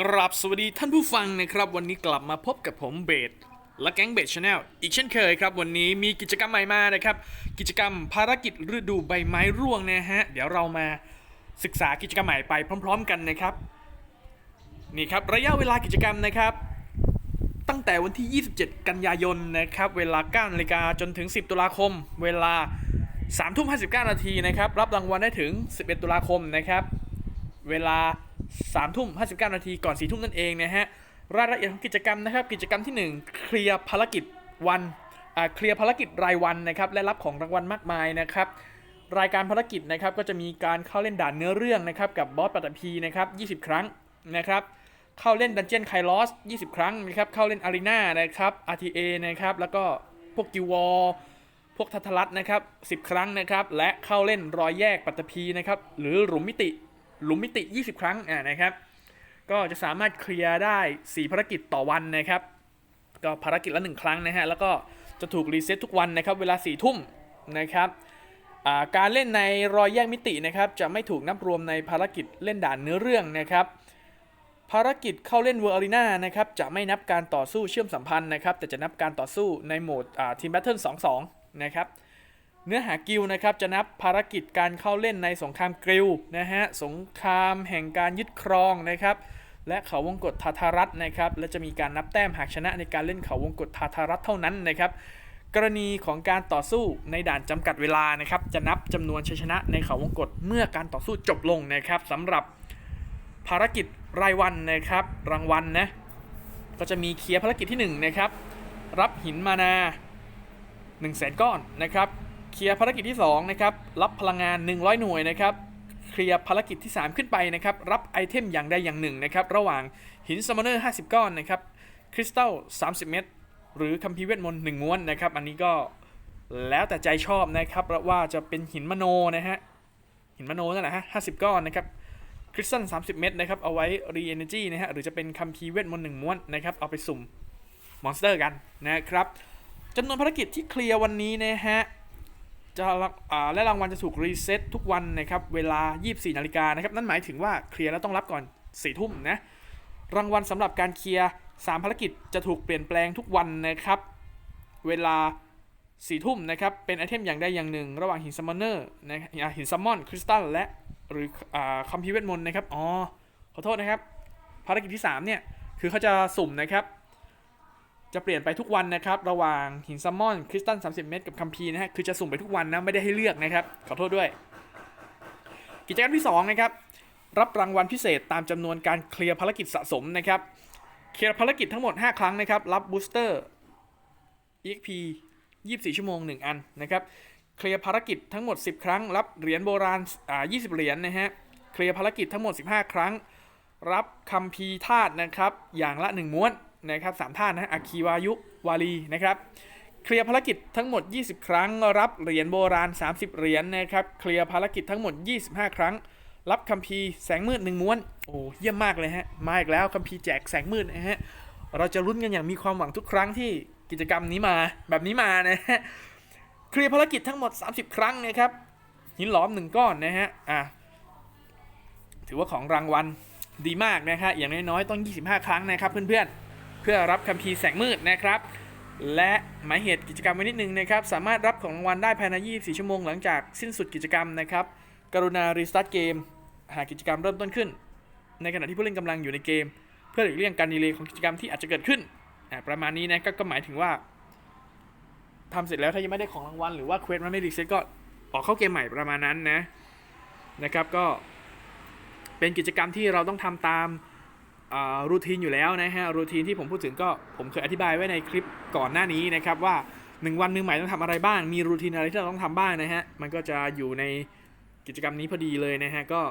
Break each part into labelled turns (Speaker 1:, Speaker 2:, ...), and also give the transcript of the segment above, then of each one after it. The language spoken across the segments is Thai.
Speaker 1: กราบสวัสดีท่านผู้ฟังนะครับ วันนี้กลับมาพบกับผมเบสและแก๊งเบสชาแนลอีกเช่นเคยครับ วันนี้มีกิจกรรมใหม่มานะครับ กิจกรรมภารกิจฤดูใบไม้ร่วงนะฮะ เดี๋ยวเรามาศึกษากิจกรรมใหม่ไปพร้อม ๆ กันนะครับ นี่ครับระยะเวลากิจกรรมนะครับ ตั้งแต่วันที่ 27 กันยายนนะครับ เวลา9นาฬิกาจนถึง 10 ตุลาคม เวลา3ทุ่ม59 นาทีนะครับ รับรางวัลได้ถึง 11 ตุลาคมนะครับ เวลา 3ทุ่ม59นาทีก่อน4ทุ่มนั่นเองนะฮะรายละเอียดของกิจกรรมนะครับกิจกรรมที่ 1 เคลียร์ภารกิจวันเคลียร์ภารกิจรายวันนะครับและรับของรางวัลมากมายนะครับรายการภารกิจนะครับก็จะมีการเข้าเล่นด่านเนื้อเรื่องนะครับกับบอสปัตตภีนะครับ20 ครั้งนะครับเข้าเล่นดันเจียนไคลอส20 ครั้งนะครับเข้าเล่นอารีนานะครับ RTA นะครับแล้วก็พวกกิวอลพวกทัทลัตนะครับ10 ครั้งนะครับและเข้าเล่นรอยแยกปัตตภีนะครับหรือหลุมมิติ หลุมมิติ 20 ครั้งอ่านะครับ ก็จะสามารถเคลียร์ได้ 4 ภารกิจต่อวันนะครับ ก็ภารกิจละ 1 ครั้งนะฮะ แล้วก็จะถูกรีเซ็ตทุกวันนะครับ เวลา 4 ทุ่มนะครับการเล่นในรอยแยกมิตินะครับ จะไม่ถูกนับรวมในภารกิจเล่นด่านเนื้อเรื่องนะครับภารกิจเข้าเล่นเวอร์อารีนานะครับจะไม่นับการต่อสู้เชื่อมสัมพันธ์นะครับ แต่จะนับการต่อสู้ในโหมดทีมแบทเทิล2-2นะครับ เนื้อหากิลนะครับจะนับภารกิจการเข้าเล่นในสงครามกิลนะฮะสงครามแห่งการยึดครองนะครับและเขาวงกฏทาทารัตนะครับและจะมีการนับแต้มหากชนะในการเล่นเขาวงกฏทาทารัตเท่านั้นนะครับกรณีของการต่อสู้ในด่านจำกัดเวลานะครับจะนับจำนวนชัยชนะในเขาวงกฏเมื่อการต่อสู้จบลงนะครับสำหรับภารกิจรายวันนะครับรางวัลนะก็จะมีเคลียร์ภารกิจที่1นะครับรับหินมานา1 0 0 0 0แสนก้อนนะครับ เคลียร์ภารกิจที่2นะครับรับพลังงาน 100 หน่วยนะครับเคลียร์ภารกิจที่ 3 ขึ้นไปนะครับรับไอเทมอย่างใดอย่างหนึ่งนะครับระหว่างหินซัมมอนเนอร์ 50 ก้อนนะครับคริสตัล 30 เม็ดหรือคัมภีร์เวทมนต์1ม้วนนะครับอันนี้ก็แล้วแต่ใจชอบนะครับว่าจะเป็นหินมโนนะฮะหินมโนนั่นแหละฮะ50ก้อนนะครับคริสตัล30เม็ดนะครับเอาไว้รีเอเนจีนะฮะหรือจะเป็นคัมภีร์เวทมนต์หนึ่งม้วนนะครับเอาไปสุ่มมอนสเตอร์กันนะครับจำนวนภารกิจที่เคลียร์วันนี้นะฮะ จะและรางวัลจะถูกรีเซ็ตทุกวันนะครับเวลา 24 นาฬิกานะครับนั่นหมายถึงว่าเคลียร์แล้วต้องรับก่อน4ทุ่มนะรางวัลสำหรับการเคลียร์3ภารกิจจะถูกเปลี่ยนแปลงทุกวันนะครับเวลา4ทุ่มนะครับ เป็นไอเทมอย่างใดอย่างหนึ่ง ระหว่างหินซัมมอนเนอร์นะหินซัมมอน คริสตัล และหรืออคัมภีเวทมนต์นะครับ อ๋อ ขอโทษนะครับ ภารกิจที่ 3 เนี่ย คือเขาจะสุ่มนะครับ จะเปลี่ยนไปทุกวันนะครับ ระหว่างหินซัมมอนคริสตัล30 เมตรกับคัมภีนะฮะคือจะสุ่มไปทุกวันนะ ไม่ได้ให้เลือกนะครับ ขอโทษด้วย กิจกรรมที่2นะครับรับรางวัลพิเศษตามจำนวนการเคลียร์ภารกิจสะสมนะครับ เคลียร์ภารกิจทั้งหมด 5 ครั้งนะครับ รับบูสเตอร์ EXP 24 ชั่วโมง 1 อันนะครับ เคลียร์ภารกิจทั้งหมด 10 ครั้ง รับเหรียญโบราณอ่า20 เหรียญนะฮะ เคลียร์ภารกิจทั้งหมด 15 ครั้ง รับคัมภีร์ธาตุนะครับ อย่างละ 1 ม้วน นะครับสามธาตุนะฮะอาคีวายุวาลีนะครับเคลียร์ภารกิจทั้งหมด 20 ครั้ง รับเหรียญโบราณ 30 เหรียญนะครับเคลียร์ภารกิจทั้งหมด 25 ครั้ง รับคัมภีร์แสงมืดหนึ่งม้วนโอ้เยี่ยมมากเลยฮะมาอีกแล้วคัมภีร์แจกแสงมืดนะฮะเราจะลุ้นกันอย่างมีความหวังทุกครั้งที่กิจกรรมนี้มาแบบนี้มานะฮะเคลียร์ภารกิจทั้งหมด 30 ครั้งนะครับหินหลอมหนึ่งก้อนนะฮะอะถือว่าของรางวัลดีมากนะฮะอย่างน้อยๆต้อง 25 ครั้งนะครับเพื่อนๆ เพื่อรับคัมภีร์แสงมืดนะครับ และหมายเหตุกิจกรรมไว้นิดนึงนะครับ สามารถรับของรางวัลได้ภายใน 24 ชั่วโมงหลังจากสิ้นสุดกิจกรรมนะครับ กรุณารีสตาร์ทเกม หากกิจกรรมเริ่มต้นขึ้น ในขณะที่ผู้เล่นกำลังอยู่ในเกม เพื่อหลีกเลี่ยงการดีเลย์ของกิจกรรมที่อาจจะเกิดขึ้นประมาณนี้นะก็ก็หมายถึงว่าทำเสร็จแล้วถ้ายังไม่ได้ของรางวัลหรือว่าเควสมันไม่รีเซ็ตก็ออกเข้าเกมใหม่ประมาณนั้นนะนะครับก็เป็นกิจกรรมที่เราต้องทำตาม รูทีนอยู่แล้วนะฮะรูทีนที่ผมพูดถึงก็ผมเคยอธิบายไว้ในคลิปก่อนหน้านี้นะครับว่า 1 วันมือใหม่ต้องทำอะไรบ้าง มีรูทีนอะไรที่เราต้องทำบ้างนะฮะมันก็จะอยู่ในกิจกรรมนี้พอดีเลยนะฮะก็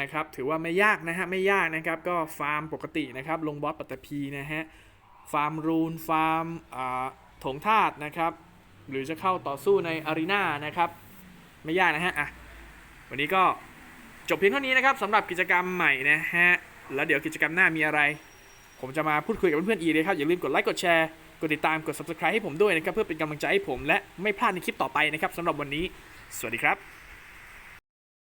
Speaker 1: นะครับถือว่าไม่ยากนะฮะไม่ยากนะครับก็ฟาร์มปกตินะครับลงบอสปัตตภีนะฮะฟาร์มรูนฟาร์มถงธาตุนะครับหรือจะเข้าต่อสู้ในอารีนานะครับไม่ยากนะฮะอะวันนี้ก็จบเพียงเท่านี้นะครับสำหรับกิจกรรมใหม่นะฮะ แล้วเดี๋ยวกิจกรรมหน้ามีอะไร ผมจะมาพูดคุยกับเพื่อนๆอีกเลยครับอย่าลืมกดไลค์กดแชร์กดติดตามกด subscribe ให้ผมด้วยนะครับเพื่อเป็นกำลังใจให้ผมและไม่พลาดในคลิปต่อไปนะครับสำหรับวันนี้ สวัสดีครับ